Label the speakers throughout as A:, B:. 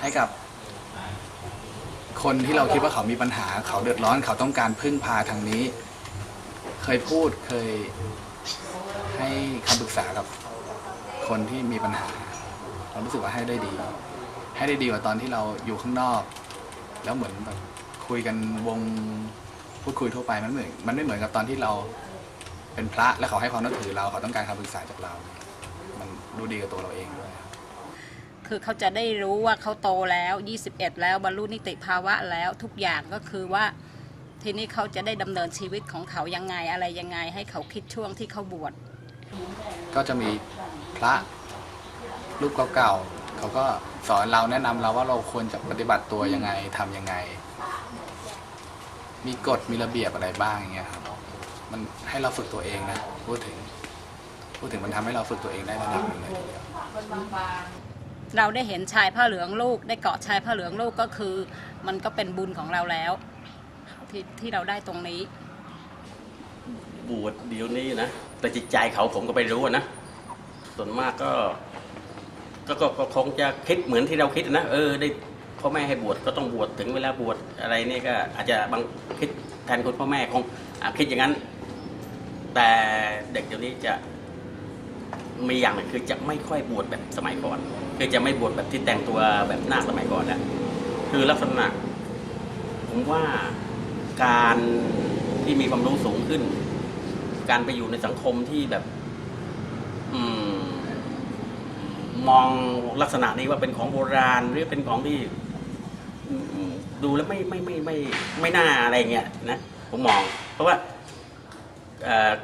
A: ให้กับ คนที่เราคิดว่าเขามีปัญหา เขาเดือดร้อนเขาต้องการพึ่งพาทางนี้ เคยพูดเคยให้คำปรึกษากับคนที่มีปัญหาเรารู้สึกว่าให้ได้ดี ให้ได้ดีกว่าตอนที่เราอยู่ข้างนอก แล้วเหมือนแบบคุยกันวงพูดคุยทั่วไปมันเหมือนมันไม่เหมือนกับตอนที่เราเป็นพระและเขาให้ความนับถือเราเขาต้องการคำปรึกษาจากเรา มันดูดีกับตัวเราเองด้วย คื
B: อเขาจะได้รู้ว่าเขาโตแล้ว 21 แล้วบรรลุนิติภาวะแล้วทุกอย่างก็คือว่าทีนี้เขาจะได้ดำเนินชีวิตของเขายังไงอะไรยังไง ให้เขาคิดช่วงที่เขาบวช
A: ก็จะมีพระรูปเก่าๆเขาก็สอนเราแนะนำเราว่าเราควรจะปฏิบัติตัวยังไงทำยังไง มีกฎมีระเบียบอะไรบ้างอย่างเงี้ยครับมันให้เราฝึกตัวเองนะพูดถึงพูดถึงมันทำให้เราฝึกตัวเองได้ระดับหนึ่งเลยทีเดียว
B: เราได้เห็นชายผ้าเหลืองลูก ได้เกาะชายผ้าเหลืองลูกก็คือ มันก็เป็นบุญของเราแล้ว ที่ที่เราได้ตรงนี้
C: บวชเดี๋ยวนี้นะแต่จิตใจเขาผมก็ไม่รู้อะนะส่วนมากก็ก็ก็ก็คงจะคิดเหมือนที่เราคิดนะเออได้พ่อแม่ให้บวชก็ต้องบวชถึงเวลาบวชอะไรนี่ก็ อาจจะบางคิดแทนคุณพ่อแม่คงอาจคิดอย่างนั้น แต่เด็กเดี๋ยวนี้จะ มีอย่างหนึ่งคือจะไม่ค่อยบวชแบบสมัยก่อน คือจะไม่บวชแบบที่แต่งตัวแบบหน้าสมัยก่อนแล้วคือลักษณะ ผมว่าการที่มีความรู้สูงขึ้น การไปอยู่ในสังคมที่แบบ อืม มองลักษณะนี้ว่าเป็นของโบราณหรือเป็นของที่ดูแล้วไม่ไม่ไม่ไม่ไม่น่าอะไรเงี้ยนะผมมอง เพราะว่า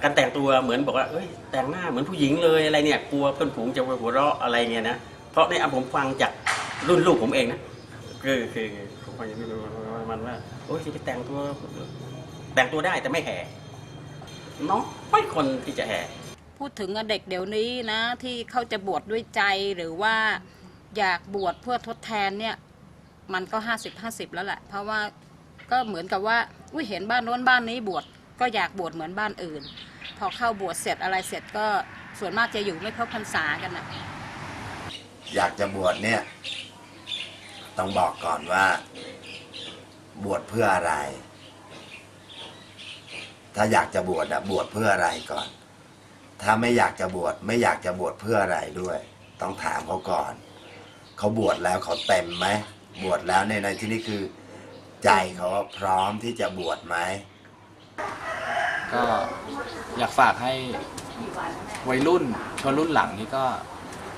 C: การแต่งตัวเหมือนบอกว่าเอ้ยแต่งหน้าเหมือนผู้หญิงเลยอะไรเนี่ยกลัวเพื่อนฝูงจะหัวเราะอะไรเงี้ยนะเพราะในอันผมฟังจากรุ่นลูกผมเองนะคือคือผมฟังจากรุ่นมันว่าโอ้ยจะไปแต่งตัว แต่งตัวได้แต่ไม่แห่น้อยคนที่จะแห่
B: พูดถึงเด็กเดี๋ยวนี้นะ ที่เขาจะบวชดด้วยใจหรือว่าอยากบวชเพื่อทดแทนเนี่ยมันก็ห้าสิบห้าสิบแล้วแหละเพราะว่าก็เหมือนกับว่าอุ้ยเห็นบ้านโน้นบ้านนี้บวช ก็อยากบวชเหมือนบ้านอื่น พอเข้าบวชเสร็จอะไรเสร็จก็ส่วนมากจะอยู่ไม่ครบพรรษากันนะ
D: อยากจะบวชเนี่ย ต้องบอกก่อนว่า บวชเพื่ออะไร ถ้าอยากจะบวชอะบวชเพื่ออะไรก่อน ถ้าไม่อยากจะบวชไม่อยากจะบวชเพื่ออะไรด้วย ต้องถามเขาก่อน เขาบวชแล้วเขาเต็มไหมบวชแล้วในในที่นี้คือ ใจเขาพร้อมที่จะบวชไหม
A: ก็อยากฝากให้วัยรุ่นชนรุ่นหลังนี่ก็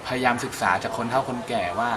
A: พยายามศึกษาจากคนเฒ่าคนแก่ว่า